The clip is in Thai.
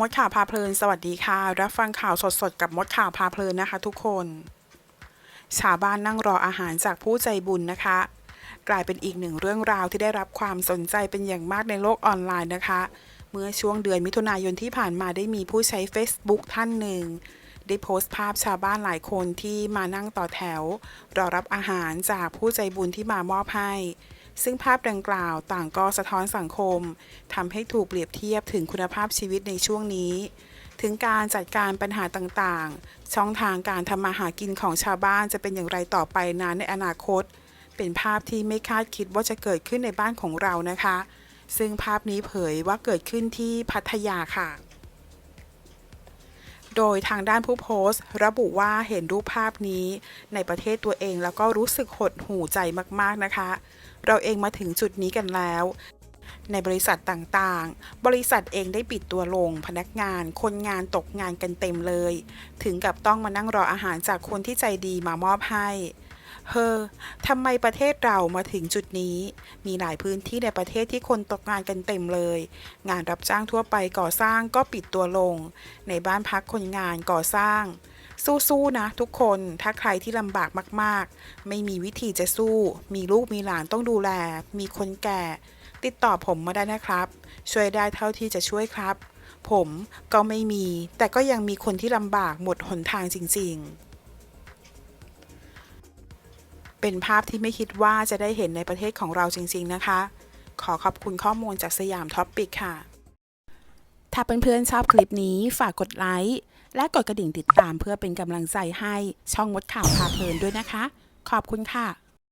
มดข่าวพาเพลิน สวัสดีค่ะ รับฟังข่าวสดๆ กับมดข่าวพาเพลินนะคะทุกคน ชาวบ้านนั่งรออาหารจากผู้ใจบุญนะคะ กลายเป็นอีกหนึ่งเรื่องราวที่ได้รับความสนใจเป็นอย่างมากในโลกออนไลน์นะคะ เมื่อช่วงเดือนมิถุนายนที่ผ่านมาได้มีผู้ใช้ Facebook ท่านหนึ่ง ได้โพสต์ภาพชาวบ้านหลายคนที่มานั่งต่อแถว รอรับอาหารจากผู้ใจบุญที่มามอบให้ ซึ่งภาพดังกล่าวต่างก็สะท้อนสังคมทำให้ถูกเปรียบเทียบถึงคุณภาพชีวิตในช่วงนี้ ถึงการจัดการปัญหาต่างๆ ช่องทางการทำมาหากินของชาวบ้านจะเป็นอย่างไรต่อไปนั้นในอนาคต เป็นภาพที่ไม่คาดคิดว่าจะเกิดขึ้นในบ้านของเรานะคะ ซึ่งภาพนี้เผยว่าเกิดขึ้นที่พัทยาค่ะ โดยทางด้านผู้โพสต์ ระบุว่าเห็นรูปภาพนี้ในประเทศตัวเองแล้วก็รู้สึกหดหูใจมากๆนะคะ เราเองมาถึงจุดนี้กันแล้ว ในบริษัทต่างๆ บริษัทเองได้ปิดตัวลง พนักงาน คนงานตกงานกันเต็มเลย ถึงกับต้องมานั่งรออาหารจากคนที่ใจดีมามอบให้ เฮ้อทำไมประเทศเรามาถึงจุดนี้ มีหลายพื้นที่ในประเทศที่คนตกงานกันเต็มเลย งานรับจ้างทั่วไปก่อสร้างก็ปิดตัวลง ในบ้านพักคนงานก่อสร้าง สู้ๆนะทุกคน ถ้าใครที่ลำบากมากๆ ไม่มีวิธีจะสู้ มีลูกมีหลานต้องดูแล มีคนแก่ ติดต่อผมมาได้นะครับ ช่วยได้เท่าที่จะช่วยครับ ผมก็ไม่มี แต่ก็ยังมีคนที่ลำบากหมดหนทางจริง ๆ เป็นภาพที่ไม่คิดว่าจะได้เห็นในประเทศของเราจริง ๆ นะคะ ขอขอบคุณข้อมูลจากสยามท็อปปิกค่ะ ถ้าเพื่อนๆชอบคลิปนี้ฝากกดไลค์และกดกระดิ่งติดตามเพื่อเป็นกำลังใจให้ช่องมดข่าวพาเพลินด้วยนะคะ ขอบคุณค่ะ